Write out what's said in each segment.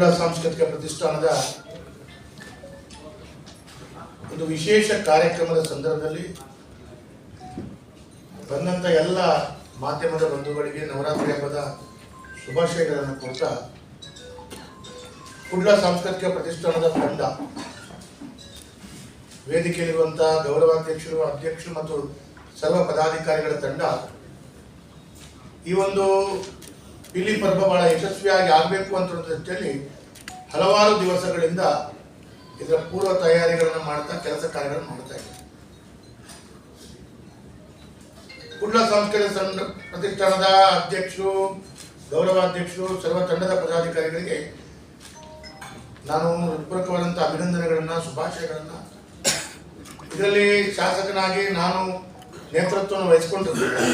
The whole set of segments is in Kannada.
ಕುಡ್ಲ ಸಾಂಸ್ಕೃತಿಕ ಪ್ರತಿಷ್ಠಾನದ ಒಂದು ವಿಶೇಷ ಕಾರ್ಯಕ್ರಮದ ಸಂದರ್ಭದಲ್ಲಿ ಬಂದಂತ ಎಲ್ಲ ಮಾಧ್ಯಮದ ಬಂಧುಗಳಿಗೆ ನವರಾತ್ರಿ ಹಬ್ಬದ ಶುಭಾಶಯಗಳನ್ನು ಕೊಡ್ತಾ ಕುಡ್ಲ ಸಾಂಸ್ಕೃತಿಕ ಪ್ರತಿಷ್ಠಾನದ ತಂಡ ವೇದಿಕೆಯಲ್ಲಿರುವಂತಹ ಗೌರವಾಧ್ಯಕ್ಷರು, ಅಧ್ಯಕ್ಷರು ಮತ್ತು ಸರ್ವ ಪದಾಧಿಕಾರಿಗಳ ತಂಡ ಈ ಒಂದು ಪಿಲಿ ಪರ್ವ ಬಹಳ ಯಶಸ್ವಿಯಾಗಿ ಆಗಬೇಕು ಅಂತ ದೃಷ್ಟಿಯಲ್ಲಿ ಹಲವಾರು ದಿವಸಗಳಿಂದ ಇದರ ಪೂರ್ವ ತಯಾರಿಗಳನ್ನು ಮಾಡ್ತಾ ಕೆಲಸ ಕಾರ್ಯಗಳನ್ನು ಮಾಡ್ತಾ ಇದ್ದಾರೆ. ಕುಡ್ಲ ಸಾಂಸ್ಕೃತಿಕ ಸಂಘ ಪ್ರತಿಷ್ಠಾನದ ಅಧ್ಯಕ್ಷರು, ಗೌರವಾಧ್ಯಕ್ಷರು, ಸರ್ವ ತಂಡದ ಪದಾಧಿಕಾರಿಗಳಿಗೆ ನಾನು ಹೃತ್ಪೂರ್ವಕವಾದಂಥ ಅಭಿನಂದನೆಗಳನ್ನು, ಶುಭಾಶಯಗಳನ್ನು. ಇದರಲ್ಲಿ ಶಾಸಕನಾಗಿ ನಾನು ನೇತೃತ್ವವನ್ನು ವಹಿಸಿಕೊಂಡಿದ್ದೇನೆ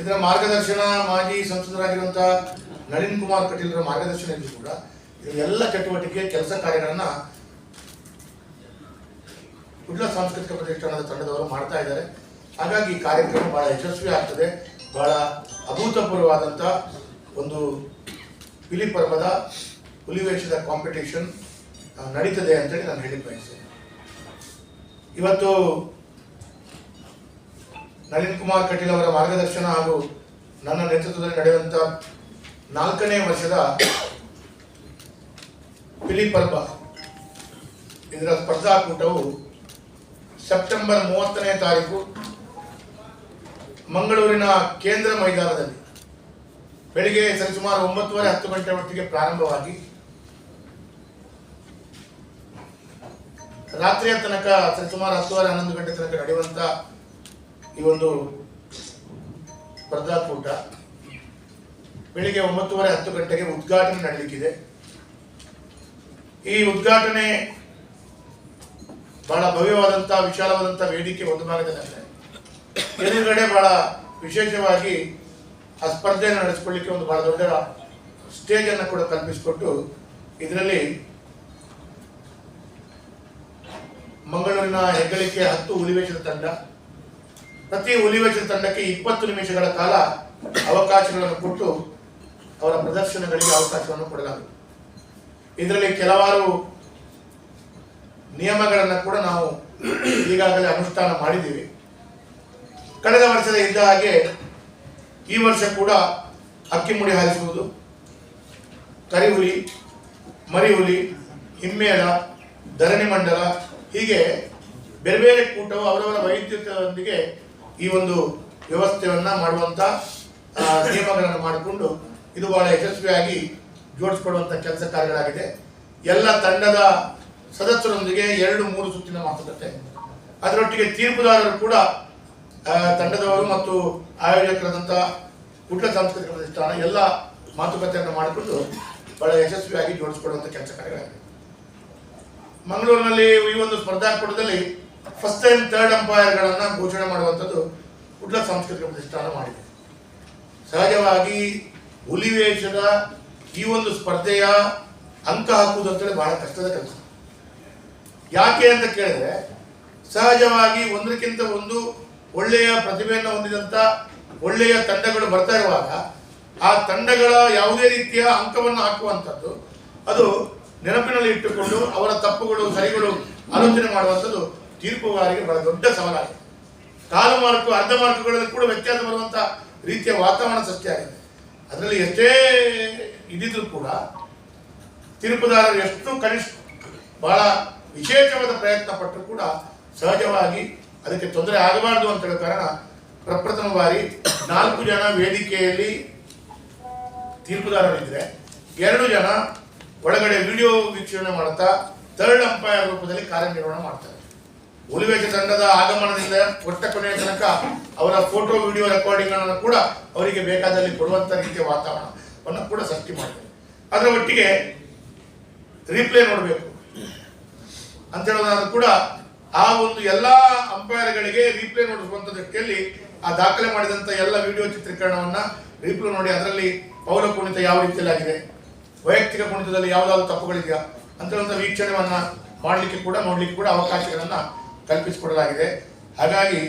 ಇದರ ಮಾರ್ಗದರ್ಶನ ಮಾಜಿ ಸಂಸದರಾಗಿರುವಂತಹ ನಳಿನ್ ಕುಮಾರ್ ಕಟೀಲ್ರ ಮಾರ್ಗದರ್ಶನದಲ್ಲಿ ಕೂಡ ಎಲ್ಲ ಚಟುವಟಿಕೆ ಕೆಲಸ ಕಾರ್ಯಗಳನ್ನ ಕುಡ್ಲ ಸಾಂಸ್ಕೃತಿಕ ಪ್ರತಿಷ್ಠಾನದ ತಂಡದವರು ಮಾಡ್ತಾ ಇದ್ದಾರೆ. ಹಾಗಾಗಿ ಈ ಕಾರ್ಯಕ್ರಮ ಬಹಳ ಯಶಸ್ವಿ ಆಗ್ತದೆ. ಬಹಳ ಅಭೂತಪೂರ್ವವಾದಂಥ ಒಂದು ಪಿಲಿ ಪರ್ವದ ಹುಲಿವೇಷದ ಕಾಂಪಿಟೇಷನ್ ನಡೀತದೆ ಅಂತೇಳಿ ನಾನು ಹೇಳಿ ಬಯಸ್ತೇನೆ. ಇವತ್ತು ನಳಿನ್ ಕುಮಾರ್ ಕಟೀಲ್ ಅವರ ಮಾರ್ಗದರ್ಶನ ಹಾಗೂ ನನ್ನ ನೇತೃತ್ವದಲ್ಲಿ ನಡೆಯುವಂತ ನಾಲ್ಕನೇ ವರ್ಷದ ಪಿಲಿ ಪರ್ವ ಇದರ ಸ್ಪರ್ಧಾಕೂಟವು ಸೆಪ್ಟೆಂಬರ್ ಮೂವತ್ತನೇ ತಾರೀಕು ಮಂಗಳೂರಿನ ಕೇಂದ್ರ ಮೈದಾನದಲ್ಲಿ ಬೆಳಿಗ್ಗೆ ಸರಿಸುಮಾರು ಒಂಬತ್ತುವರೆ ಹತ್ತು ಗಂಟೆ ಹೊತ್ತಿಗೆ ಪ್ರಾರಂಭವಾಗಿ ರಾತ್ರಿಯ ತನಕ ಸರಿಸುಮಾರು ಹತ್ತುವರೆ ಹನ್ನೊಂದು ಗಂಟೆ ತನಕ ನಡೆಯುವಂತ ಈ ಒಂದು ಸ್ಪರ್ಧಾಕೂಟ ಬೆಳಿಗ್ಗೆ ಒಂಬತ್ತುವರೆ ಹತ್ತು ಗಂಟೆಗೆ ಉದ್ಘಾಟನೆ ನಡೆಯಲಿಕ್ಕಿದೆ ಈ ಉದ್ಘಾಟನೆ ಬಹಳ ಭವ್ಯವಾದಂತಹ ವಿಶಾಲವಾದಂತಹ ವೇದಿಕೆ ಒಂದು ಭಾಗದಲ್ಲಿ ಎದುರುಗಡೆ ಬಹಳ ವಿಶೇಷವಾಗಿ ಆ ಸ್ಪರ್ಧೆಯನ್ನು ನಡೆಸಿಕೊಳ್ಳಿಕ್ಕೆ ಒಂದು ಬಹಳ ದೊಡ್ಡ ಸ್ಟೇಜ್ ಅನ್ನು ಕೂಡ ಕಲ್ಪಿಸಿಕೊಟ್ಟು ಇದರಲ್ಲಿ ಮಂಗಳೂರಿನ ಹೆಗ್ಗಳಿಕೆ ಹತ್ತು ಉಲಿವೇಶದ ತಂಡ ಪ್ರತಿ ಉಲಿವೇಶ ತಂಡಕ್ಕೆ ಇಪ್ಪತ್ತು ನಿಮಿಷಗಳ ಕಾಲ ಅವಕಾಶಗಳನ್ನು ಕೊಟ್ಟು ಅವರ ಪ್ರದರ್ಶನಗಳಿಗೆ ಅವಕಾಶವನ್ನು ಕೊಡಲಾಗುತ್ತದೆ ಇದರಲ್ಲಿ ಕೆಲವಾರು ನಿಯಮಗಳನ್ನು ಕೂಡ ನಾವು ಈಗಾಗಲೇ ಅನುಷ್ಠಾನ ಮಾಡಿದ್ದೀವಿ. ಕಳೆದ ವರ್ಷದ ಇದ್ದ ಹಾಗೆ ಈ ವರ್ಷ ಕೂಡ ಅಕ್ಕಿ ಮುಡಿ ಹಾರಿಸುವುದು ಮರಿ ಹುಲಿ ಹಿಮ್ಮೇಳ, ಧರಣಿ ಮಂಡಲ ಹೀಗೆ ಬೇರೆ ಬೇರೆ ಕೂಟವು ಅವರವರ ವೈದ್ಯತೆಯೊಂದಿಗೆ ಈ ಒಂದು ವ್ಯವಸ್ಥೆಯನ್ನು ಮಾಡುವಂತ ಆ, ನಿಯಮಗಳನ್ನು ಮಾಡಿಕೊಂಡು ಇದು ಬಹಳ ಯಶಸ್ವಿಯಾಗಿ ಜೋಡಿಸ್ಕೊಡುವಂಥ ಕೆಲಸ ಕಾರ್ಯಗಳಾಗಿದೆ. ಎಲ್ಲ ತಂಡದ ಸದಸ್ಯರೊಂದಿಗೆ ಎರಡು ಮೂರು ಸುತ್ತಿನ ಮಾತುಕತೆ. ಅದರೊಟ್ಟಿಗೆ ತೀರ್ಪುದಾರರು ಕೂಡ ತಂಡದವರು ಮತ್ತು ಆಯೋಜಕರಾದಂಥ ಕುಟುಂಬ ಸಾಂಸ್ಕೃತಿಕ ಪ್ರತಿಷ್ಠಾನ ಎಲ್ಲ ಮಾತುಕತೆಯನ್ನು ಮಾಡಿಕೊಂಡು ಬಹಳ ಯಶಸ್ವಿಯಾಗಿ ಜೋಡಿಸಿಕೊಡುವಂಥ ಕೆಲಸ ಕಾರ್ಯಗಳಾಗಿದೆ ಮಂಗಳೂರಿನಲ್ಲಿ ಈ ಒಂದು ಸ್ಪರ್ಧಾಕೂಟದಲ್ಲಿ ಫಸ್ಟ್ ಟೈಮ್ ಥರ್ಡ್ ಅಂಪೈರ್ಗಳನ್ನ ಘೋಷಣೆ ಮಾಡುವಂಥದ್ದು ಕುಟ್ಲ ಸಾಂಸ್ಕೃತಿಕ ಪ್ರತಿಷ್ಠಾನ ಮಾಡಿದೆ. ಸಹಜವಾಗಿ ಹುಲಿವೇಷದ ಈ ಒಂದು ಸ್ಪರ್ಧೆಯ ಅಂಕ ಹಾಕುವುದು ಅಂತೇಳಿ ಬಹಳ ಕಷ್ಟದ ಕೆಲಸ. ಯಾಕೆ ಅಂತ ಕೇಳಿದ್ರೆ ಸಹಜವಾಗಿ ಒಂದಕ್ಕಿಂತ ಒಂದು ಒಳ್ಳೆಯ ಪ್ರತಿಭೆಯನ್ನು ಹೊಂದಿದಂತ ಒಳ್ಳೆಯ ತಂಡಗಳು ಬರ್ತಾ ಇರುವಾಗ ಆ ತಂಡಗಳ ಯಾವುದೇ ರೀತಿಯ ಅಂಕವನ್ನು ಹಾಕುವಂಥದ್ದು ಅದು ನೆನಪಿನಲ್ಲಿ ಇಟ್ಟುಕೊಂಡು ಅವರ ತಪ್ಪುಗಳು ಸರಿಗಳು ಆಲೋಚನೆ ಮಾಡುವಂಥದ್ದು ತೀರ್ಪುಗಾರಿಗೆ ಬಹಳ ದೊಡ್ಡ ಸವಾಲಾಗಿದೆ. ಕಾಲು ಮಾರ್ಕು, ಅರ್ಧ ಮಾರ್ಕುಗಳಲ್ಲಿ ಕೂಡ ವ್ಯತ್ಯಾಸ ಬರುವಂತ ರೀತಿಯ ವಾತಾವರಣ ಸೃಷ್ಟಿಯಾಗಿದೆ ಅದರಲ್ಲಿ ಎಷ್ಟೇ ಇದ್ದಿದ್ರು ಕೂಡ ತೀರ್ಪುದಾರರು ಎಷ್ಟು ಕನಿಷ್ಠ ಬಹಳ ವಿಶೇಷವಾದ ಪ್ರಯತ್ನ ಪಟ್ಟರು ಕೂಡ ಸಹಜವಾಗಿ ಅದಕ್ಕೆ ತೊಂದರೆ ಆಗಬಾರದು ಅಂತ ಹೇಳೋ ಕಾರಣ ಪ್ರಪ್ರಥಮ ಬಾರಿ ನಾಲ್ಕು ಜನ ವೇದಿಕೆಯಲ್ಲಿ ತೀರ್ಪುದಾರರಿದ್ರೆ ಎರಡು ಜನ ಒಳಗಡೆ ವಿಡಿಯೋ ವೀಕ್ಷಣೆ ಮಾಡುತ್ತಾ ಥರ್ಡ್ ಅಂಪೈರ್ ರೂಪದಲ್ಲಿ ಕಾರ್ಯನಿರ್ವಹಣೆ ಮಾಡ್ತಾರೆ. ಹುಲಿವೇಷ ತಂಡದ ಆಗಮನದಿಂದ ಕೊಟ್ಟ ಕೊನೆಯ ತನಕ ಅವರ ಫೋಟೋ, ವಿಡಿಯೋ ರೆಕಾರ್ಡಿಂಗ್ ಅನ್ನು ಕೂಡ ಅವರಿಗೆ ಬೇಕಾದಲ್ಲಿ ಕೊಡುವಂತ ರೀತಿಯ ವಾತಾವರಣವನ್ನು ಕೂಡ ಸೃಷ್ಟಿ ಮಾಡ್ತಾರೆ ಅದರ ಒಟ್ಟಿಗೆ ರೀಪ್ಲೇ ನೋಡಬೇಕು. ಅಂತ ಹೇಳೋದಾದ್ರೂ ಕೂಡ ಆ ಒಂದು ಎಲ್ಲಾ ಅಂಪೈರ್ಗಳಿಗೆ ರೀಪ್ಲೇ ನೋಡಿಸುವಂತ ದೃಷ್ಟಿಯಲ್ಲಿ ಆ ದಾಖಲೆ ಮಾಡಿದಂತ ಎಲ್ಲ ವಿಡಿಯೋ ಚಿತ್ರೀಕರಣವನ್ನ ರೀಪ್ಲೇ ನೋಡಿ ಅದರಲ್ಲಿ ಪೌರ ಕುಣಿತ ಯಾವ ರೀತಿಯಲ್ಲಿ ಆಗಿದೆ ವೈಯಕ್ತಿಕ ಕುಣಿತದಲ್ಲಿ ಯಾವುದಾದ್ರು ತಪ್ಪುಗಳಿದೆಯಾ ಅಂತ ವೀಕ್ಷಣೆಯನ್ನ ಮಾಡಲಿಕ್ಕೆ ಕೂಡ, ನೋಡ್ಲಿಕ್ಕೆ ಕೂಡ ಅವಕಾಶಗಳನ್ನ ಕಲ್ಪಿಸಿಕೊಡಲಾಗಿದೆ. ಹಾಗಾಗಿ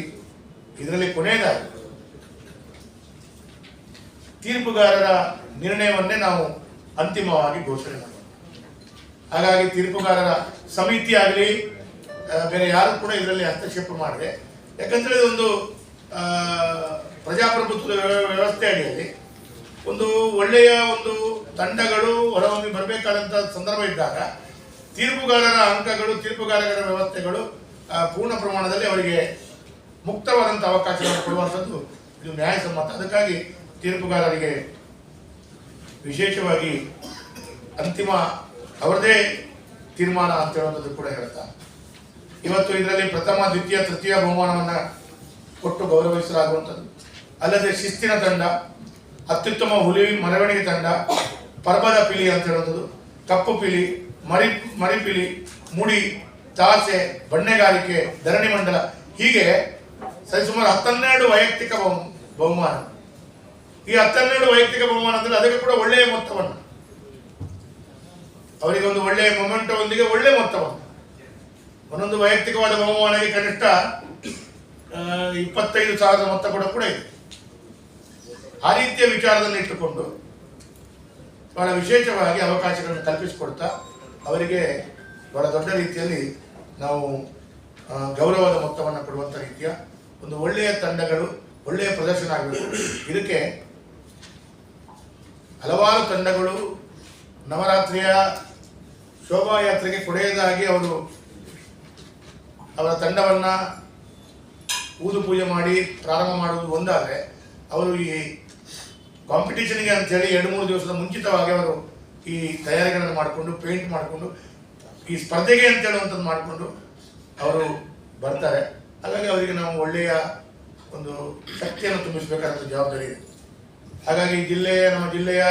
ಇದರಲ್ಲಿ ಕೊನೆಯದಾಗಿ ತೀರ್ಪುಗಾರರ ನಿರ್ಣಯವನ್ನೇ ನಾವು ಅಂತಿಮವಾಗಿ ಘೋಷಣೆ ಮಾಡೋಣ. ಹಾಗಾಗಿ ತೀರ್ಪುಗಾರರ ಸಮಿತಿ ಆಗಲಿ ಬೇರೆ ಯಾರು ಕೂಡ ಇದರಲ್ಲಿ ಹಸ್ತಕ್ಷೇಪ ಮಾಡಿದೆ ಯಾಕಂದ್ರೆ ಇದೊಂದು ಪ್ರಜಾಪ್ರಭುತ್ವದ ವ್ಯವ- ವ್ಯವಸ್ಥೆ ಅಡಿಯಲ್ಲಿ ಒಂದು ಒಳ್ಳೆಯ ಒಂದು ತಂಡಗಳು ಹೊರಹೊಮ್ಮಿ ಬರಬೇಕಾದಂಥ ಸಂದರ್ಭ ಇದ್ದಾಗ ತೀರ್ಪುಗಾರರ ಅಂಕಗಳು, ತೀರ್ಪುಗಾರರ ವ್ಯವಸ್ಥೆಗಳು ಪೂರ್ಣ ಪ್ರಮಾಣದಲ್ಲಿ ಅವರಿಗೆ ಮುಕ್ತವಾದಂಥ ಅವಕಾಶಗಳನ್ನು ಕೊಡುವಂಥದ್ದು ಇದು ನ್ಯಾಯಸಮ್ಮತ ಅದಕ್ಕಾಗಿ ತೀರ್ಪುಗಾರರಿಗೆ ವಿಶೇಷವಾಗಿ ಅಂತಿಮ ಅವರದೇ ತೀರ್ಮಾನ ಅಂತ ಹೇಳುವಂಥದ್ದು ಕೂಡ ಹೇಳ್ತಾ. ಇವತ್ತು ಇದರಲ್ಲಿ ಪ್ರಥಮ, ದ್ವಿತೀಯ, ತೃತೀಯ ಬಹುಮಾನವನ್ನು ಕೊಟ್ಟು ಗೌರವಿಸಲಾಗುವಂಥದ್ದು. ಅಲ್ಲದೆ ಶಿಸ್ತಿನ ತಂಡ, ಅತ್ಯುತ್ತಮ ಹುಲಿ ಮರವಣಿಗೆ ತಂಡ, ಪರ್ಬದ ಪಿಲಿ ಅಂತ ಹೇಳುವಂಥದ್ದು, ಕಪ್ಪು ಪಿಲಿ, ಮರಿ ಮರಿಪಿಲಿ ಮುಡಿ ತಾಸೆ ಬಣ್ಣೆಗಾರಿಕೆ, ಧರಣಿ ಮಂಡಲ, ಹೀಗೆ ಸರಿಸುಮಾರು ಹತ್ತನ್ನೆರಡು ವೈಯಕ್ತಿಕ ಬಹು, ಬಹುಮಾನ. ಈ ಹತ್ತನ್ನೆರಡು ವೈಯಕ್ತಿಕ ಬಹುಮಾನ ಅಂದ್ರೆ ಅದಕ್ಕೆ ಕೂಡ ಒಳ್ಳೆಯ ಮೊತ್ತವನ್ನು. ಅವರಿಗೆ ಒಂದು ಒಳ್ಳೆಯ ಮೊಮೆಂಟೊಂದಿಗೆ ಒಳ್ಳೆಯ ಮೊತ್ತವನ್ನು. ಒಂದೊಂದು ವೈಯಕ್ತಿಕವಾದ ಬಹುಮಾನಕ್ಕೆ ಕನಿಷ್ಠ ಇಪ್ಪತ್ತೈದು ಸಾವಿರದ ಮೊತ್ತ ಕೂಡ ಕೂಡ ಇದೆ. ಆ ರೀತಿಯ ವಿಚಾರದಲ್ಲಿ ಇಟ್ಟುಕೊಂಡು ಬಹಳ ವಿಶೇಷವಾಗಿ ಅವಕಾಶಗಳನ್ನು ಕಲ್ಪಿಸಿಕೊಡ್ತಾ ಅವರಿಗೆ ಬಹಳ ದೊಡ್ಡ ರೀತಿಯಲ್ಲಿ ನಾವು ಗೌರವದ ಮೊತ್ತವನ್ನು ಕೊಡುವಂಥ ರೀತಿಯ ಒಂದು ಒಳ್ಳೆಯ ತಂಡಗಳು, ಒಳ್ಳೆಯ ಪ್ರದರ್ಶನ ಆಗಬೇಕು. ಇದಕ್ಕೆ ಹಲವಾರು ತಂಡಗಳು ನವರಾತ್ರಿಯ ಶೋಭಾಯಾತ್ರೆಗೆ ಕೊಡೆಯದಾಗಿ ಅವರು ಅವರ ತಂಡವನ್ನು ಊದು ಪೂಜೆ ಮಾಡಿ ಪ್ರಾರಂಭ ಮಾಡುವುದು ಒಂದಾದರೆ, ಅವರು ಈ ಕಾಂಪಿಟೇಷನ್ಗೆ ಅಂತೇಳಿ ಎರಡು ಮೂರು ದಿವಸದ ಮುಂಚಿತವಾಗಿ ಅವರು ಈ ತಯಾರಿಗಳನ್ನು ಮಾಡಿಕೊಂಡು ಪೇಂಟ್ ಮಾಡಿಕೊಂಡು ಈ ಸ್ಪರ್ಧೆಗೆ ಅಂತ ಹೇಳುವಂಥದ್ದು ಮಾಡಿಕೊಂಡು ಅವರು ಬರ್ತಾರೆ. ಹಾಗಾಗಿ ಅವರಿಗೆ ನಾವು ಒಳ್ಳೆಯ ಒಂದು ಶಕ್ತಿಯನ್ನು ತುಂಬಿಸಬೇಕಾದಂಥ ಜವಾಬ್ದಾರಿ ಇದೆ. ಹಾಗಾಗಿ ಜಿಲ್ಲೆಯ, ನಮ್ಮ ಜಿಲ್ಲೆಯ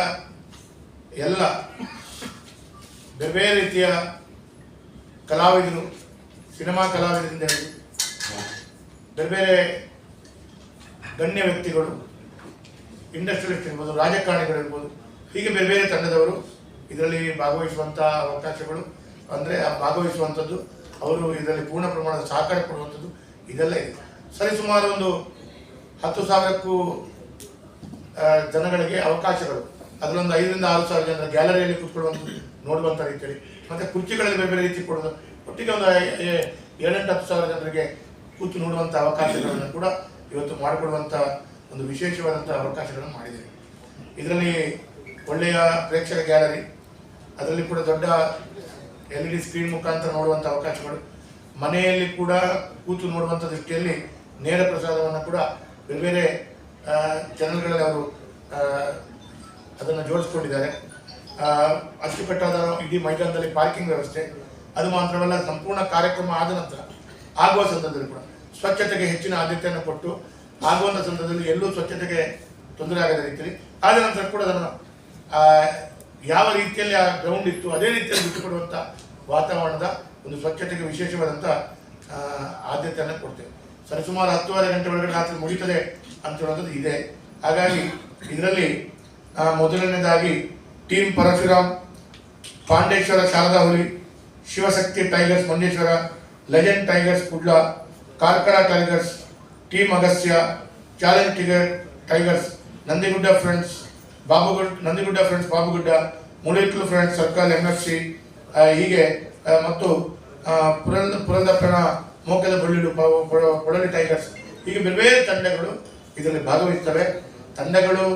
ಎಲ್ಲ ಬೇರೆ ಬೇರೆ ರೀತಿಯ ಕಲಾವಿದರು, ಸಿನಿಮಾ ಕಲಾವಿದರಿಂದ ಹೇಳಿ, ಬೇರೆ ಬೇರೆ ಗಣ್ಯ ವ್ಯಕ್ತಿಗಳು, ಇಂಡಸ್ಟ್ರಿಯಲಿಸ್ಟ್ ಇರ್ಬೋದು ರಾಜಕಾರಣಿಗಳಿರ್ಬೋದು ಹೀಗೆ ಬೇರೆ ಬೇರೆ ತಂಡದವರು ಇದರಲ್ಲಿ ಭಾಗವಹಿಸುವಂಥ ಅವಕಾಶಗಳು ಅಂದರೆ ಭಾಗವಹಿಸುವಂಥದ್ದು, ಅವರು ಇದರಲ್ಲಿ ಪೂರ್ಣ ಪ್ರಮಾಣದ ಸಹಕಾರ ಕೊಡುವಂಥದ್ದು ಇದೆಲ್ಲ ಇದೆ. ಸರಿಸುಮಾರು ಒಂದು ಹತ್ತು ಸಾವಿರಕ್ಕೂ ಜನಗಳಿಗೆ ಅವಕಾಶಗಳು. ಅದರೊಂದು ಐದರಿಂದ ಆರು ಸಾವಿರ ಜನ ಗ್ಯಾಲರಿಯಲ್ಲಿ ಕೂತ್ಕೊಳ್ಳುವಂಥದ್ದು ನೋಡುವಂಥ ರೀತಿಯಲ್ಲಿ. ಮತ್ತೆ ಕುರ್ಚಿಗಳಲ್ಲಿ ಬೇರೆ ಬೇರೆ ರೀತಿ ಕೊಡೋದು. ಒಟ್ಟಿಗೆ ಒಂದು ಏಳೆಂಟು ಹತ್ತು ಸಾವಿರ ಜನರಿಗೆ ಕೂತು ನೋಡುವಂಥ ಅವಕಾಶಗಳನ್ನು ಕೂಡ ಇವತ್ತು ಮಾಡಿಕೊಡುವಂಥ ಒಂದು ವಿಶೇಷವಾದಂಥ ಅವಕಾಶಗಳನ್ನು ಮಾಡಿದ್ದೇವೆ ಇದರಲ್ಲಿ ಒಳ್ಳೆಯ ಪ್ರೇಕ್ಷಕ ಗ್ಯಾಲರಿ, ಅದರಲ್ಲಿ ಕೂಡ ದೊಡ್ಡ ಎಲ್ ಇ ಡಿ ಸ್ಕ್ರೀನ್ ಮುಖಾಂತರ ನೋಡುವಂಥ ಅವಕಾಶಗಳು. ಮನೆಯಲ್ಲಿ ಕೂಡ ಕೂತು ನೋಡುವಂಥ ದೃಷ್ಟಿಯಲ್ಲಿ ನೇರ ಪ್ರಸಾದವನ್ನು ಕೂಡ ಬೇರೆ ಬೇರೆ ಚಾನಲ್ಗಳಲ್ಲಿ ಅವರು ಅದನ್ನು ಜೋಡಿಸ್ಕೊಂಡಿದ್ದಾರೆ. ಅಚ್ಚುಕಟ್ಟಾದ ಇಡೀ ಮೈದಾನದಲ್ಲಿ ಪಾರ್ಕಿಂಗ್ ವ್ಯವಸ್ಥೆ, ಅದು ಮಾತ್ರವಲ್ಲ ಸಂಪೂರ್ಣ ಕಾರ್ಯಕ್ರಮ ಆದ ನಂತರ, ಆಗುವ ಸಂದರ್ಭದಲ್ಲಿ ಕೂಡ ಸ್ವಚ್ಛತೆಗೆ ಹೆಚ್ಚಿನ ಆದ್ಯತೆಯನ್ನು ಕೊಟ್ಟು ಆಗುವಂಥ ಸಂದರ್ಭದಲ್ಲಿ ಎಲ್ಲೂ ಸ್ವಚ್ಛತೆಗೆ ತೊಂದರೆ ಆಗದ ರೀತಿಯಲ್ಲಿ, ಆದ ನಂತರ ಕೂಡ ಅದನ್ನು ಯಾವ ರೀತಿಯಲ್ಲಿ ಆ ಗ್ರೌಂಡ್ ಇತ್ತು, ಅದೇ ರೀತಿಯಲ್ಲಿ ಬಿಟ್ಟುಕೊಡುವಂಥ ವಾತಾವರಣದ ಒಂದು ಸ್ವಚ್ಛತೆಗೆ ವಿಶೇಷವಾದಂಥ ಆದ್ಯತೆಯನ್ನು ಕೊಡ್ತೇವೆ. ಸರಿಸುಮಾರು ಹತ್ತುವರೆ ಗಂಟೆ ಒಳಗಡೆ ರಾತ್ರಿ ಮುಗಿತದೆ ಅಂತ ಹೇಳೋದು ಇದೆ. ಹಾಗಾಗಿ ಇದರಲ್ಲಿ ಮೊದಲನೇದಾಗಿ team Parashuram, Pandeshwara Sharada Huli, Shivashakti tigers Mandeshwara legend tigers Kudla, Karkala tigers team Agasya challenge tiger tigers, Nandigudda friends Babugud, Nandigudda friends Babugudda Mulitlu friends circle M F C ಹೀಗೆ ಮತ್ತು ಪುರಂದ, ಪುರಂದಪ್ಪನ ಮೋಕದ ಬಳ್ಳಿಡು ಪೊಳಲಿ ಟೈಗರ್ಸ್ ಹೀಗೆ ಬೇರೆ ಬೇರೆ ತಂಡಗಳು ಇದರಲ್ಲಿ ಭಾಗವಹಿಸ್ತವೆ. ತಂಡಗಳು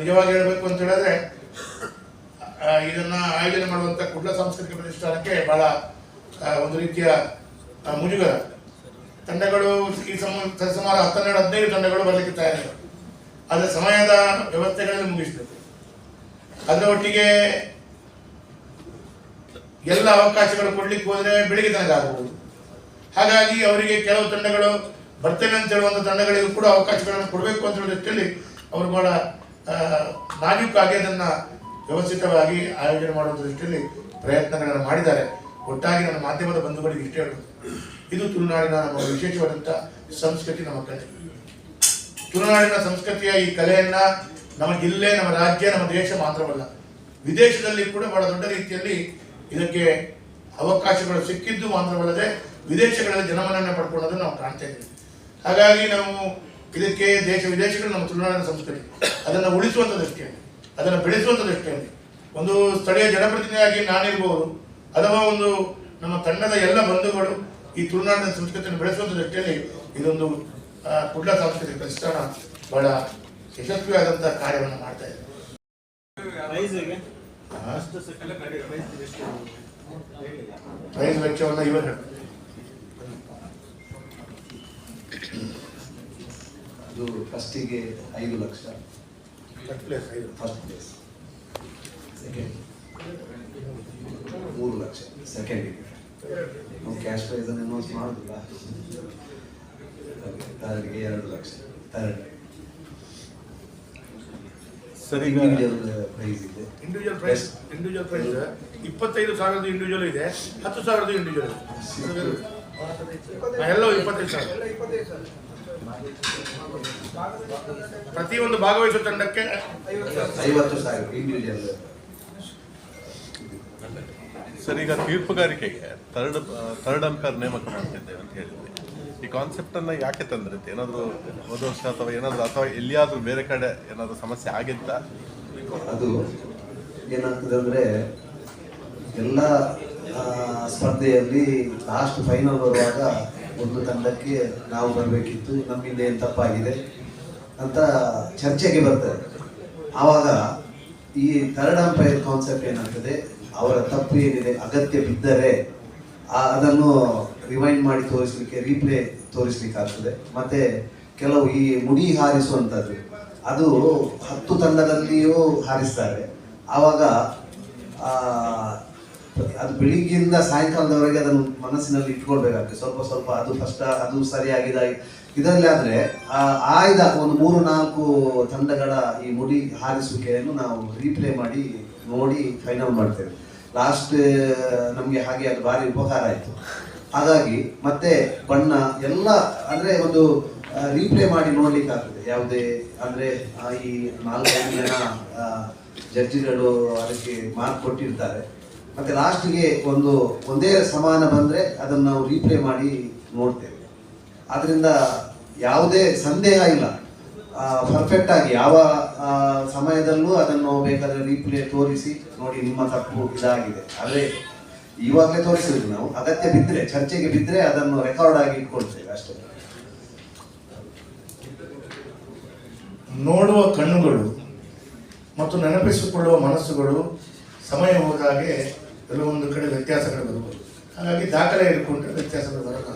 ನಿಜವಾಗಿ ಹೇಳಬೇಕು ಅಂತ ಹೇಳಿದ್ರೆ ಇದನ್ನ ಆಯೋಜನೆ ಮಾಡುವಂಥ ಕುಡ್ಲ ಸಾಂಸ್ಕೃತಿಕ ಪ್ರತಿಷ್ಠಾನಕ್ಕೆ ಬಹಳ ಒಂದು ರೀತಿಯ ಮುಜುಗರ. ತಂಡಗಳು ಈ ಸಮ ಸರಿಸುಮಾರು ಹತ್ತೆರಡು ಹದಿನೈದು ತಂಡಗಳು ಬರಲಿಕ್ಕೆ ತಯಾರಿವೆ. ಆದರೆ ಸಮಯದ ವ್ಯವಸ್ಥೆಗಳನ್ನು ಮುಗಿಸಬೇಕು. ಅದರ ಒಟ್ಟಿಗೆ ಎಲ್ಲ ಅವಕಾಶಗಳು ಕೊಡ್ಲಿಕ್ಕೆ ಹೋದ್ರೆ ಬೆಳಿಗ್ಗೆ ತನಕ ಆಗಬಹುದು ಹಾಗಾಗಿ ಅವರಿಗೆ ಕೆಲವು ತಂಡಗಳು ಬರ್ತೇನೆ ಅಂತ ಹೇಳುವಂಥ ತಂಡಗಳಿಗೂ ಕೂಡ ಅವಕಾಶಗಳನ್ನು ಕೊಡಬೇಕು ಅಂತ ಹೇಳಿ ಅವರು ಬಹಳ ನಾಜೂಕಾಗಿ ಅದನ್ನ ವ್ಯವಸ್ಥಿತವಾಗಿ ಆಯೋಜನೆ ಮಾಡುವ ದೃಷ್ಟಿಯಲ್ಲಿ ಪ್ರಯತ್ನಗಳನ್ನು ಮಾಡಿದ್ದಾರೆ. ಒಟ್ಟಾಗಿ ನನ್ನ ಮಾಧ್ಯಮದ ಬಂಧುಗಳಿಗೆ ಇಷ್ಟೇ ಹೇಳುವುದು. ಇದು ತುಳುನಾಡಿನ ನಮ್ಮ ವಿಶೇಷವಾದಂಥ ಸಂಸ್ಕೃತಿ ನಮ್ಮ ಕಲೆ. ತುಳುನಾಡಿನ ಸಂಸ್ಕೃತಿಯ ಈ ಕಲೆಯನ್ನ ನಮ್ಮ ಜಿಲ್ಲೆ ನಮ್ಮ ರಾಜ್ಯ, ನಮ್ಮ ದೇಶ ಮಾತ್ರವಲ್ಲ, ವಿದೇಶದಲ್ಲಿ ಕೂಡ ಬಹಳ ದೊಡ್ಡ ರೀತಿಯಲ್ಲಿ ಇದಕ್ಕೆ ಅವಕಾಶಗಳು ಸಿಕ್ಕಿದ್ದು ಮಾತ್ರವಲ್ಲದೆ ವಿದೇಶಗಳಲ್ಲಿ ಜನಮನ್ನ ಪಡ್ಕೊಳ್ಳೋದನ್ನು ನಾವು ಕಾಣ್ತಾ ಇದ್ದೀವಿ. ಹಾಗಾಗಿ ನಾವು ಇದಕ್ಕೆ ದೇಶ, ವಿದೇಶಗಳು ನಮ್ಮ ತುಳುನಾಡಿನ ಸಂಸ್ಕೃತಿ. ಅದನ್ನು ಉಳಿಸುವಂಥ ದೃಷ್ಟಿಯಲ್ಲಿ, ಅದನ್ನು ಬೆಳೆಸುವಂಥ ದೃಷ್ಟಿಯಲ್ಲಿ, ಒಂದು ಸ್ಥಳೀಯ ಜನಪ್ರತಿನಿಧಿಯಾಗಿ ನಾನಿರ್ಬೋದು, ಅಥವಾ ಒಂದು ನಮ್ಮ ತಂಡದ ಎಲ್ಲ ಬಂಧುಗಳು ಈ ತುಳುನಾಡಿನ ಸಂಸ್ಕೃತಿಯನ್ನು ಬೆಳೆಸುವಂಥ ದೃಷ್ಟಿಯಲ್ಲಿ ಇದೊಂದು ಕುಡ್ಲ ಸಾಂಸ್ಕೃತಿಕ ಪ್ರತಿಷ್ಠಾನ ಬಹಳ ಯಶಸ್ವಿಯಾದಂಥ ಕಾರ್ಯವನ್ನು ಮಾಡ್ತಾ ಇದೆ ಪ್ರೈಸ್ ವೆಚ್ಚವನ್ನು ಇವರು. ಅದು ಫಸ್ಟಿಗೆ ಐದು ಲಕ್ಷ. ಫಸ್ಟ್ ಪ್ಲೇಸ್ ಐದು. First place. ಸೆಕೆಂಡ್ ಮೂರು ಲಕ್ಷ. ಸೆಕೆಂಡಿಗೆ ನಾವು ಕ್ಯಾಶ್ ಪ್ರೈಸ್ ಅನ್ನು ಅನೌನ್ಸ್ ಮಾಡೋದಿಲ್ಲ. ಥರ್ಡ್ಗೆ ಎರಡು ಲಕ್ಷ ಥರ್ಡ್ ಸರ್ ಈಗ ಇಂಡಿವಿಜುವಲ್ ಪ್ರೈಸ್ ಇದೆ. ಇಂಡಿವಿಜುವಲ್ ಪ್ರೈಸ್ ಇಂಡಿವಿಜುವಲ್ ಪ್ರೈಸ್ ಇಪ್ಪತ್ತೈದು ಸಾವಿರದ ಇಂಡಿವಿಜುವಲ್ ಇದೆ ಹತ್ತು ಸಾವಿರದ ಇಂಡಿವಿಜುವಲ್ ಎಲ್ಲವೂ ಇಪ್ಪತ್ತೈದು ಸಾವಿರ. ಪ್ರತಿಯೊಂದು ಭಾಗವಹಿಸುವ ತಂಡಕ್ಕೆ ಐವತ್ತು ಸಾವಿರ ಇಂಡಿವಿಜುವಲ್ ಸರ್ ಈಗ ತೀರ್ಪುಗಾರಿಕೆಗೆ ಥರ್ಡ್ ಥರ್ಡ್ ಅಂಪೇರ್ ನೇಮಕ ಮಾಡ್ತಿದ್ದೇವೆ ಅಂತ ಹೇಳಿದ್ವಿ ಈ ಕಾನ್ಸೆಪ್ಟ್ ಅನ್ನ ಯಾಕೆ ತಂದ್ರಿತ್ತು ಏನಾದ್ರು ಹೋದ ವರ್ಷ ಅಥವಾ ಏನಾದ್ರು ಅಥವಾ ಎಲ್ಲಿಯಾದ್ರೂ ಬೇರೆ ಕಡೆ ಏನಾದ್ರು ಸಮಸ್ಯೆ ಆಗಿತ್ತಾ? ಅದು ಏನಾಗ್ತದೆ ಅಂದ್ರೆ ಎಲ್ಲ ಸ್ಪರ್ಧೆಯಲ್ಲಿ ಲಾಸ್ಟ್ ಫೈನಲ್ ಬರುವಾಗ ಒಂದು ತಂಡಕ್ಕೆ ನಾವು ಬರಬೇಕಿತ್ತು. ನಮ್ಮಿಂದ ಏನು ತಪ್ಪಾಗಿದೆ ಅಂತ ಚರ್ಚೆಗೆ ಬರ್ತದೆ. ಆವಾಗ ಈ ಥರ್ಡ್ ಅಂಪೈರ್ ಕಾನ್ಸೆಪ್ಟ್ ಏನಾಗ್ತದೆ, ಅವರ ತಪ್ಪು ಏನಿದೆ ಅಗತ್ಯ ಬಿದ್ದರೆ ಅದನ್ನು ರಿವೈಂಡ್ ಮಾಡಿ ತೋರಿಸ್ಲಿಕ್ಕೆ ರೀಪ್ಲೇ ತೋರಿಸ್ಲಿಕ್ಕೆ ಆಗ್ತದೆ ಮತ್ತೆ ಕೆಲವು ಈ ಮುಡಿ ಹಾರಿಸುವಂಥದ್ದು, ಅದು ಹತ್ತು ತಂಡದಲ್ಲಿಯೂ ಹಾರಿಸ್ತಾರೆ. ಆವಾಗ ಅದು ಬೆಳಿಗ್ಗೆಯಿಂದ ಸಾಯಂಕಾಲದವರೆಗೆ ಅದನ್ನು ಮನಸ್ಸಿನಲ್ಲಿ ಇಟ್ಕೊಳ್ಬೇಕಾಗ್ತದೆ. ಸ್ವಲ್ಪ ಸ್ವಲ್ಪ ಅದು ಫಸ್ಟ್, ಅದು ಸರಿಯಾಗಿದೆ, ಇದರಲ್ಲಿ ಆದ್ರೆ ಆಯ್ದ ಒಂದು ಮೂರು, ನಾಲ್ಕು ತಂಡಗಳ ಈ ಮುಡಿ ಹಾರಿಸುವಿಕೆಯನ್ನು ನಾವು ರೀಪ್ಲೇ ಮಾಡಿ, ನೋಡಿ ಫೈನಲ್ ಮಾಡ್ತೇವೆ. ಲಾಸ್ಟ್ ನಮಗೆ ಹಾಗೆ ಅದು ಭಾರಿ ಉಪಕಾರ ಆಯಿತು. ಹಾಗಾಗಿ ಮತ್ತೆ ಬಣ್ಣ ಎಲ್ಲ, ಅಂದ್ರೆ ಒಂದು ರೀಪ್ಲೇ ಮಾಡಿ ನೋಡ್ಲಿಕ್ಕೆ ಆಗ್ತದೆ ಯಾವುದೇ, ಅಂದ್ರೆ ಈ ನಾಲ್ಕೈದು ಜನ ಜಡ್ಜಿಗಳು ಅದಕ್ಕೆ ಮಾರ್ಕ್ ಕೊಟ್ಟಿರ್ತಾರೆ. ಮತ್ತೆ ಲಾಸ್ಟ್ಗೆ ಒಂದು, ಒಂದೇ ಸಮಾನ ಬಂದ್ರೆ ಅದನ್ನು ನಾವು ರೀಪ್ಲೇ ಮಾಡಿ ನೋಡ್ತೇವೆ. ಆದ್ರಿಂದ ಯಾವುದೇ ಸಂದೇಹ ಇಲ್ಲ. ಪರ್ಫೆಕ್ಟ್ ಆಗಿ ಯಾವ ಸಮಯದಲ್ಲೂ ಅದನ್ನು ಬೇಕಾದ್ರೆ ರೀಪ್ಲೇ ತೋರಿಸಿ ನೋಡಿ ನಿಮ್ಮ ತಪ್ಪು ಇದಾಗಿದೆ. ಆದ್ರೆ ಇವಾಗಲೇ ತೋರಿಸಿದ್ವಿ ನಾವು. ಅಗತ್ಯ ಬಿದ್ದರೆ ಚರ್ಚೆಗೆ ಬಿದ್ದರೆ ಅದನ್ನು ರೆಕಾರ್ಡ್ ಆಗಿ ಇಟ್ಕೊಳ್ತೇವೆ ಅಷ್ಟೇ. ನೋಡುವ ಕಣ್ಣುಗಳು ಮತ್ತು ನೆನಪಿಸಿಕೊಳ್ಳುವ ಮನಸ್ಸುಗಳು ಸಮಯ ಹೋದಾಗೆ ಕೆಲವೊಂದು ಕಡೆ ವ್ಯತ್ಯಾಸಗಳು ಬರಬಹುದು. ಹಾಗಾಗಿ ದಾಖಲೆ ಇಟ್ಕೊಂಡ್ರೆ ವ್ಯತ್ಯಾಸಗಳು ಬರಲ್ಲ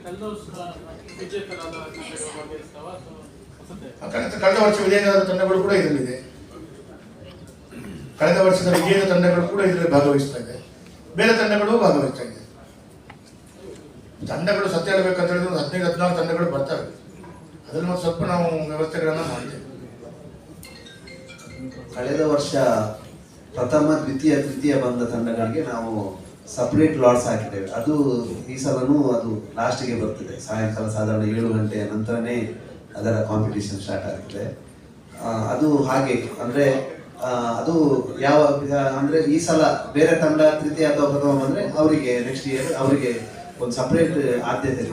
ಕಳೆದ ವರ್ಷ ವಿಜಯನಗರ ತಂಡಗಳು ಕೂಡ ಅಥವಾ ಹೊಸತೆ ಕಳೆದ ಕಳೆದ ವರ್ಷ ವಿಜಯದ ತಂಡಗಳು ಕೂಡ ಇದರಲ್ಲಿದೆ ಕಳೆದ ವರ್ಷದ ವಿಜೇತ ತಂಡಗಳು ಕೂಡ ಇದರಲ್ಲಿ ಭಾಗವಹಿಸ್ತಾ ಇದೆ. ಬೇರೆ ತಂಡಗಳು ಭಾಗವಹಿಸ್ತಾ ಇದೆ. ತಂಡಗಳು ಸತ್ಯ ಹೇಳ್ಬೇಕಂತ ಹೇಳಿದ್ರೆ ಒಂದು ಹದಿನೈದು, ಹದಿನಾರು ತಂಡಗಳು ಬರ್ತವೆ. ಅದನ್ನು ಒಂದು ಸ್ವಲ್ಪ ನಾವು ವ್ಯವಸ್ಥೆಗಳನ್ನ ಮಾಡ್ತೇವೆ. ಕಳೆದ ವರ್ಷ ಪ್ರಥಮ, ದ್ವಿತೀಯ, ತೃತೀಯ ಬಂದ ತಂಡಗಳಿಗೆ ನಾವು ಸಪ್ರೇಟ್ ಲಾಟ್ಸ್ ಹಾಕಿದ್ದೇವೆ. ಅದು ಈ ಸಲನೂ ಅದು ಲಾಸ್ಟಿಗೆ ಬರ್ತದೆ. ಸಾಯಂಕಾಲ ಸಾಧಾರಣ ಏಳು ಗಂಟೆಯ ನಂತರನೇ ಅದರ ಕಾಂಪಿಟೇಷನ್ ಸ್ಟಾರ್ಟ್ ಆಗ್ತದೆ. ಅದು ಹಾಗೆ. ಅಂದ್ರೆ ಅದು ಯಾವ ಅಂದ್ರೆ ಈ ಸಲ ಬೇರೆ ತಂಡ ತೃತೀಯ ಅಥವಾ ಪ್ರಥಮ ಬಂದ್ರೆ ಅವರಿಗೆ ನೆಕ್ಸ್ಟ್ ಇಯರ್ ಅವರಿಗೆ ಒಂದು ಸಪರೇಟ್ ಆದ್ಯತೆ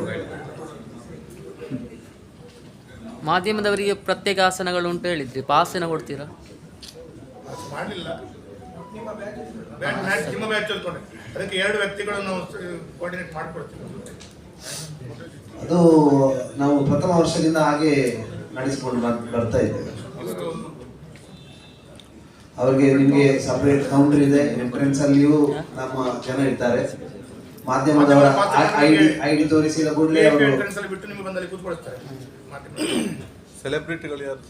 ಮಾಧ್ಯಮದವರಿಗೆ ಪ್ರತ್ಯೇಕ ಆಸನಗಳು ಉಂಟು ಹೇಳಿದ್ರಿ ಪಾಸನ ಕೊಡ್ತೀರಾ? ಅದಕ್ಕೆ ಎರಡು ವ್ಯಕ್ತಿಗಳನ್ನು ನಾವು ಕೋಆರ್ಡಿನೇಟ್ ಮಾಡ್ಕೊಡ್ತೀವಿ. ಅದು ನಾವು ಪ್ರಥಮ ವರ್ಷದಿಂದ ಹಾಗೆ ನಡೆಸಿಕೊಂಡು ಬರ್- ಬರ್ತಾ ಇದ್ದೇವೆ. ಅವ್ರಿಗೆ ನಿಮಗೆ ಸಪ್ರೇಟ್ ಕೌಂಟರ್ ಇದೆ. ಎಂಟ್ರೆನ್ಸ್ ಅಲ್ಲಿಯೂ ನಮ್ಮ ಜನ ಇರ್ತಾರೆ. ಮಾಧ್ಯಮದವರ ಐಡಿ ಐಡಿ ತೋರಿಸಿದ ಕೂಡಲೇ ಅವರು ಬಿಟ್ಟು ನಿಮಗೆ ಬಂದಲ್ಲಿ ಕೂತ್ಕೊಳ್ತಾರೆ. ಸೆಲೆಬ್ರಿಟಿಗಳು ಯಾರು?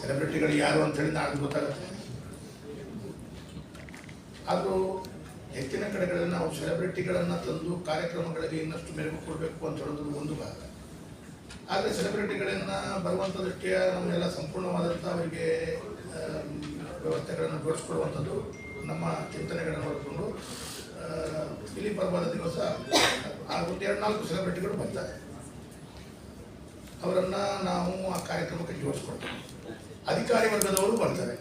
ಸೆಲೆಬ್ರಿಟಿಗಳು ಯಾರು ಅಂತ ಹೇಳಿ ನಾಳೆ ಗೊತ್ತಾಗುತ್ತೆ. ಆದರೂ ಹೆಚ್ಚಿನ ಕಡೆಗಳಲ್ಲಿ ನಾವು ಸೆಲೆಬ್ರಿಟಿಗಳನ್ನು ತಂದು ಕಾರ್ಯಕ್ರಮಗಳಿಗೆ ಇನ್ನಷ್ಟು ಮೆರುಗು ಕೊಡಬೇಕು ಅಂತ ಹೇಳೋದು ಒಂದು ಭಾಗ. ಆದರೆ ಸೆಲೆಬ್ರಿಟಿಗಳನ್ನ ಬರುವಂಥ ದೃಷ್ಟಿಯ ನಮಗೆಲ್ಲ ಸಂಪೂರ್ಣವಾದಂಥ ಅವರಿಗೆ ವ್ಯವಸ್ಥೆಗಳನ್ನು ಜೋಡಿಸ್ಕೊಡುವಂಥದ್ದು ನಮ್ಮ ಚಿಂತನೆಗಳನ್ನು ಹೊರಕೊಂಡು ಇಲ್ಲಿ ಪರವಾದ ದಿವಸ ಎರಡು ನಾಲ್ಕು ಸೆಲೆಬ್ರಿಟಿಗಳು ಬರ್ತಾರೆ. ಅವರನ್ನು ನಾವು ಆ ಕಾರ್ಯಕ್ರಮಕ್ಕೆ ಜೋಡಿಸ್ಕೊಡ್ತೀವಿ. ಅಧಿಕಾರಿ ವರ್ಗದವರು ಬರ್ತಾರೆ.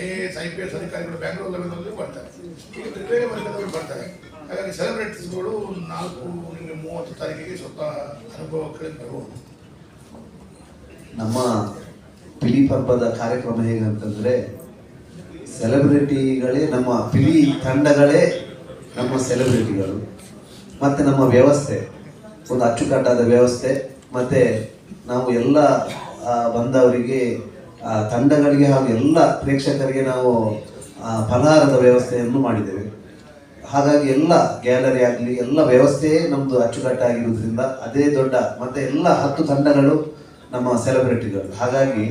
I A S, I P S ಅಧಿಕಾರಿಗಳು ಬ್ಯಾಂಗ್ಳೂರ್ ಲೆವೆಲ್ನಲ್ಲಿ ಬರ್ತಾರೆ. ಈಗ ಬೇರೆ ವರ್ಗದವರು ಬರ್ತಾರೆ. ಹಾಗಾಗಿ ಸೆಲೆಬ್ರಿಟೀಸ್ಗಳು ನಾಲ್ಕು, ನಿಮಗೆ ಮೂವತ್ತು ತಾರೀಕಿಗೆ ಸ್ವಲ್ಪ ಅನುಭವಗಳಿಗೆ ಬರ್ಬೋದು. ನಮ್ಮ ಪಿಲಿ ಪರ್ಬದ ಕಾರ್ಯಕ್ರಮ ಹೇಗಂತಂದ್ರೆ ಸೆಲೆಬ್ರಿಟಿಗಳೇ ನಮ್ಮ ಪಿಲಿ ತಂಡಗಳೇ ನಮ್ಮ ಸೆಲೆಬ್ರಿಟಿಗಳು ಮತ್ತೆ ನಮ್ಮ ವ್ಯವಸ್ಥೆ, ಒಂದು ಅಚ್ಚುಕಟ್ಟಾದ ವ್ಯವಸ್ಥೆ, ಮತ್ತೆ ನಾವು ಎಲ್ಲ ಬಂದವರಿಗೆ ತಂಡಗಳಿಗೆ ಹಾಗೂ ಎಲ್ಲ ಪ್ರೇಕ್ಷಕರಿಗೆ ನಾವು ಫಲಹಾರದ ವ್ಯವಸ್ಥೆಯನ್ನು ಮಾಡಿದ್ದೇವೆ. ಹಾಗಾಗಿ ಎಲ್ಲ ಗ್ಯಾಲರಿ ಆಗಲಿ, ಎಲ್ಲ ವ್ಯವಸ್ಥೆಯೇ ನಮ್ಮದು ಅಚ್ಚುಕಟ್ಟಾಗಿರುವುದರಿಂದ, ಅದೇ ದೊಡ್ಡ, ಮತ್ತೆ ಎಲ್ಲ ಹತ್ತು ತಂಡಗಳು ನಮ್ಮ ಸೆಲೆಬ್ರಿಟಿಗಳು ಹಾಗಾಗಿ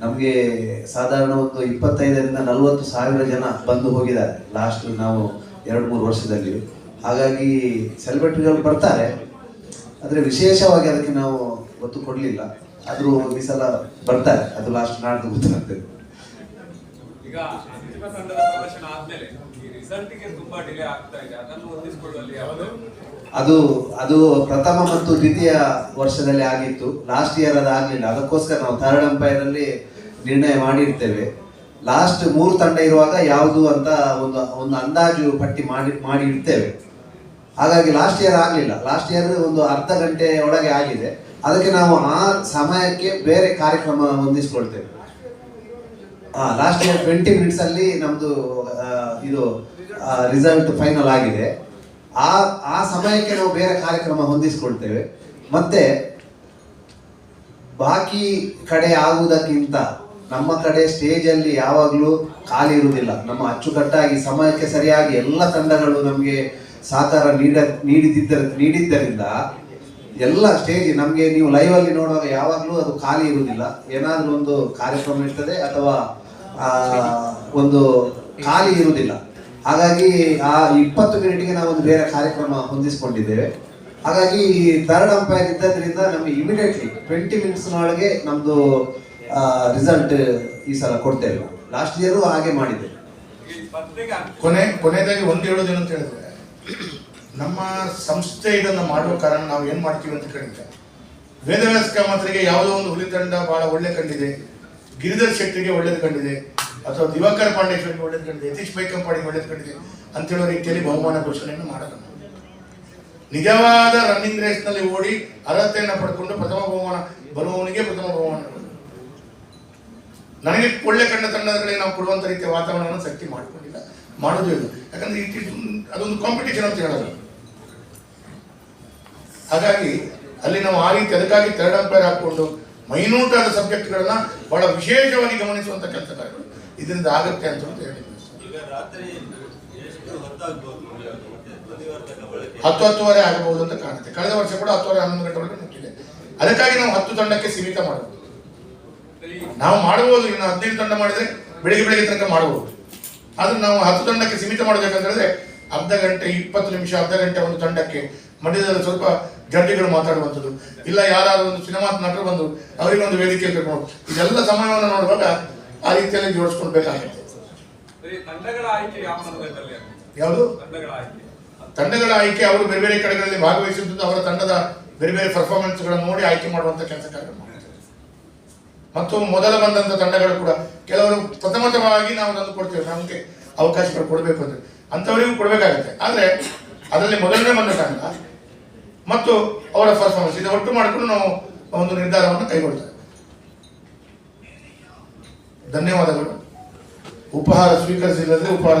ನಮಗೆ ಸಾಧಾರಣ ಒಂದು ಇಪ್ಪತ್ತೈದರಿಂದ ನಲವತ್ತು ಸಾವಿರ ಜನ ಬಂದು ಹೋಗಿದ್ದಾರೆ. ಲಾಸ್ಟ್ ನಾವು ಎರಡು ಮೂರು ವರ್ಷದಲ್ಲಿ. ಹಾಗಾಗಿ ಸೆಲೆಬ್ರಿಟಿಗಳು ಬರ್ತಾರೆ. ಆದರೆ ವಿಶೇಷವಾಗಿ ಅದಕ್ಕೆ ನಾವು ಒತ್ತು ಕೊಡಲಿಲ್ಲ. ಆದರೂ ಈ ಸಲ ಬರ್ತಾರೆ. ಅದು ಲಾಸ್ಟ್ ನಾಡ್ದು ಗೊತ್ತಾಗ್ತದೆ. ಈಗ ಪ್ರದರ್ಶನ ಆದ್ಮೇಲೆ ಅದು ಅದು ಪ್ರಥಮ ಮತ್ತು ದ್ವಿತೀಯ ವರ್ಷದಲ್ಲಿ ಆಗಿತ್ತು. ಲಾಸ್ಟ್ ಇಯರ್ ಅದು ಆಗಲಿಲ್ಲ. ಅದಕ್ಕೋಸ್ಕರ ನಾವು ಥರ್ಡ್ ಅಂಪೈರ್ ಅಲ್ಲಿ ನಿರ್ಣಯ ಮಾಡಿರ್ತೇವೆ. ಲಾಸ್ಟ್ ಮೂರು ತಂಡ ಇರುವಾಗ ಯಾವುದು ಅಂತ ಒಂದು ಒಂದು ಅಂದಾಜು ಪಟ್ಟಿ ಮಾಡಿ ಮಾಡಿ ಇಡ್ತೇವೆ ಹಾಗಾಗಿ ಲಾಸ್ಟ್ ಇಯರ್ ಆಗಲಿಲ್ಲ. ಲಾಸ್ಟ್ ಇಯರ್ ಒಂದು ಅರ್ಧ ಗಂಟೆ ಒಳಗೆ ಆಗಿದೆ. ಅದಕ್ಕೆ ನಾವು ಆ ಸಮಯಕ್ಕೆ ಬೇರೆ ಕಾರ್ಯಕ್ರಮ ಹೊಂದಿಸ್ಕೊಳ್ತೇವೆ. ಹಾ ಲಾಸ್ಟ್ ಇಯರ್ ಟ್ವೆಂಟಿ ಮಿನಿಟ್ಸ್ ಅಲ್ಲಿ ನಮ್ದು ಇದು ರಿಸಲ್ಟ್ ಫೈನಲ್ ಆಗಿದೆ. ಆ ಆ ಸಮಯಕ್ಕೆ ನಾವು ಬೇರೆ ಕಾರ್ಯಕ್ರಮ ಹೊಂದಿಸ್ಕೊಳ್ತೇವೆ. ಮತ್ತೆ ಬಾಕಿ ಕಡೆ ಆಗುವುದಕ್ಕಿಂತ ನಮ್ಮ ಕಡೆ ಸ್ಟೇಜ್ ಅಲ್ಲಿ ಯಾವಾಗಲೂ ಖಾಲಿ ಇರುವುದಿಲ್ಲ. ನಮ್ಮ ಅಚ್ಚುಕಟ್ಟಾಗಿ, ಸಮಯಕ್ಕೆ ಸರಿಯಾಗಿ ಎಲ್ಲ ತಂಡಗಳು ನಮಗೆ ಸಹಕಾರ ನೀಡ ನೀಡಿದ್ದ ನೀಡಿದ್ದರಿಂದ ಎಲ್ಲ ಸ್ಟೇಜ್ ನಮಗೆ ನೀವು ಲೈವ್ ಅಲ್ಲಿ ನೋಡುವಾಗ ಯಾವಾಗಲೂ ಅದು ಖಾಲಿ ಇರುವುದಿಲ್ಲ. ಏನಾದರೂ ಒಂದು ಕಾರ್ಯಕ್ರಮ ಇರ್ತದೆ ಅಥವಾ ಒಂದು ಖಾಲಿ ಇರುವುದಿಲ್ಲ. ಹಾಗಾಗಿ ಆ ಇಪ್ಪತ್ತು ಮಿನಿಟ್ಗೆ ನಾವು ಒಂದು ಬೇರೆ ಕಾರ್ಯಕ್ರಮ ಹೊಂದಿಸಿಕೊಂಡಿದ್ದೇವೆ. ಹಾಗಾಗಿ ಥರ್ಡ್ ಅಂಪೈರ್ ಇದ್ದದ್ರಿಂದ ನಮಗೆ ಇಮಿಡಿಯೇಟ್ಲಿ ಟ್ವೆಂಟಿ ಮಿನಿಟ್ಸ್ನೊಳಗೆ ನಮ್ಮದು ರಿಸಲ್ಟ್ ಈ ಸಲ ಕೊಡ್ತೇವೆ ಲಾಸ್ಟ್ ಇಯರು ಹಾಗೆ ಈ ಸ್ಪರ್ಧೆಗೆ ಕೊನೆ, ಕೊನೆಯದಾಗಿ ಒಂದು ಹೇಳೋದೇನು ಅಂತ ಹೇಳಿದ್ರೆ, ನಮ್ಮ ಸಂಸ್ಥೆ ಇದನ್ನು ಮಾಡುವ ಕಾರಣ ನಾವು ಏನು ಮಾಡ್ತೀವಿ ಅಂತ ಕೇಳಿದ್ರೆ ವೇದವ್ಯಾಸ ಕಾಮತ್ರಿಗೆ ಯಾವುದೋ ಒಂದು ಹುಲಿ ತಂಡ ಬಹಳ ಒಳ್ಳೆ ಕಂಡಿದೆ, ಗಿರಿಧರ್ ಶೆಟ್ಟಿಗೆ ಒಳ್ಳೇದು ಕಂಡಿದೆ ಅಥವಾ ದಿವಾಕರ್ ಪಾಂಡೇಶ್ವರಿಗೆ ಒಳ್ಳೇದು ಕಂಡಿದೆ, ಯತೀಶ್ ಬೈಕಂಪಾಡಿಗೆ ಒಳ್ಳೇದು ಕಂಡಿದೆ ಅಂತ ಹೇಳೋ ರೀತಿಯಲ್ಲಿ ಬಹುಮಾನ ಘೋಷಣೆಯನ್ನು ಮಾಡಲ್ಲ. ನಿಜವಾದ ರನ್ನಿಂಗ್ ರೇಸ್ನಲ್ಲಿ ಓಡಿ ಅರ್ಹತೆಯನ್ನು ಪಡ್ಕೊಂಡು ಪ್ರಥಮ ಬಹುಮಾನ, ಬರುವವನಿಗೆ ಪ್ರಥಮ ಬಹುಮಾನ. ನನಗೆ ಒಳ್ಳೆ ಕಂಡ ತಂಡಗಳಿಗೆ ನಾವು ಕೊಡುವಂತ ರೀತಿಯ ವಾತಾವರಣವನ್ನು ಸೃಷ್ಟಿ ಮಾಡಿಕೊಂಡಿಲ್ಲ ಮಾಡೋದು ಇಲ್ಲ. ಯಾಕಂದ್ರೆ ಅದೊಂದು ಕಾಂಪಿಟೇಷನ್ ಅಂತ ಹೇಳೋದು. ಹಾಗಾಗಿ ಅಲ್ಲಿ ನಾವು ಆ ರೀತಿ ಅದಕ್ಕಾಗಿ ಥರ್ಡ್ ಅಂಪೈರ್ ಹಾಕೊಂಡು ಮೈನ್ಯೂಟ್ ಆದ ಸಬ್ಜೆಕ್ಟ್ಗಳನ್ನ ಬಹಳ ವಿಶೇಷವಾಗಿ ಗಮನಿಸುವಂತ ಕೆಲಸ ಕಾರ್ಯಗಳು. ಇದರಿಂದ ಆಗುತ್ತೆ ಅಂತ ಹೇಳಿ ಈಗ ರಾತ್ರಿ ಎಷ್ಟು ಹೊತ್ತಾಗ್ಬೋದು ಪ್ರತಿವರ್ತಕ ಬಳಕೆ? ಹತ್ತು ಹತ್ತುವರೆ ಆಗಬಹುದು ಅಂತ ಕಾಣುತ್ತೆ. ಕಳೆದ ವರ್ಷ ಕೂಡ ಹತ್ತುವರೆ ಹನ್ನೊಂದು ಗಂಟೆವರೆಗೆ ಮುಟ್ಟಿದೆ. ಅದಕ್ಕಾಗಿ ನಾವು ಹತ್ತು ತಂಡಕ್ಕೆ ಸೀಮಿತ ಮಾಡಬಹುದು. ನಾವು ಮಾಡಬಹುದು ಇನ್ನು ಹದಿನೈದು ತಂಡ ಮಾಡಿದ್ರೆ ಬೆಳಿಗ್ಗೆ ಬೆಳಿಗ್ಗೆ ತನಕ ಮಾಡಬಹುದು. ಆದ್ರೆ ನಾವು ಹತ್ತು ತಂಡಕ್ಕೆ ಸೀಮಿತ ಮಾಡಬೇಕಂತ ಹೇಳಿದ್ರೆ ಅರ್ಧ ಗಂಟೆ ಇಪ್ಪತ್ತು ನಿಮಿಷ ಅರ್ಧ ಗಂಟೆ ಒಂದು ತಂಡಕ್ಕೆ ಮಧ್ಯದಲ್ಲಿ ಸ್ವಲ್ಪ ಜಡ್ಡಿಗಳು ಮಾತಾಡುವಂಥದ್ದು. ಇಲ್ಲ ಯಾರು ಒಂದು ಸಿನಿಮಾ ನಟರು ಬಂದು ಅವರಿಗೆ ಒಂದು ವೇದಿಕೆ ಕರ್ಕೊಂಡು ಇದೆಲ್ಲ ಸಮಯವನ್ನು ನೋಡುವಾಗ ಆ ರೀತಿಯಲ್ಲಿ ಜೋಡಿಸ್ಕೊಳ್ಬೇಕಾಗುತ್ತೆ ಯಾವುದು? ತಂಡಗಳ ಆಯ್ಕೆ. ಅವರು ಬೇರೆ ಬೇರೆ ಕಡೆಗಳಲ್ಲಿ ಭಾಗವಹಿಸಿದ್ದು ಅವರ ತಂಡದ ಬೇರೆ ಬೇರೆ ಪರ್ಫಾರ್ಮೆನ್ಸ್ಗಳನ್ನು ನೋಡಿ ಆಯ್ಕೆ ಮಾಡುವಂತ ಕೆಲಸ ಕಾರ್ಯ ಮತ್ತು ಮೊದಲ ಬಂದಂತ ತಂಡಗಳು ಕೂಡ ಕೆಲವರು ಪ್ರಥಮವಾಗಿ ನಾವು ತಂದು ಕೊಡ್ತೇವೆ. ನಮಗೆ ಅವಕಾಶಗಳು ಕೊಡಬೇಕು ಅಂದ್ರೆ ಅಂತವರಿಗೂ ಕೊಡಬೇಕಾಗತ್ತೆ. ಆದ್ರೆ ಅದರಲ್ಲಿ ಮೊದಲನೇ ಬಂದ ತಂಡ ಮತ್ತು ಅವರ ಪರ್ಫಾರ್ಮೆನ್ಸ್ ಇದು ಒಟ್ಟು ಮಾಡಿಕೊಂಡು ನಾವು ಒಂದು ನಿರ್ಧಾರವನ್ನು ಕೈಗೊಳ್ತೇವೆ. ಧನ್ಯವಾದಗಳು. ಉಪಹಾರ ಸ್ವೀಕರಿಸಿಲ್ಲದೆ ಉಪಹಾರ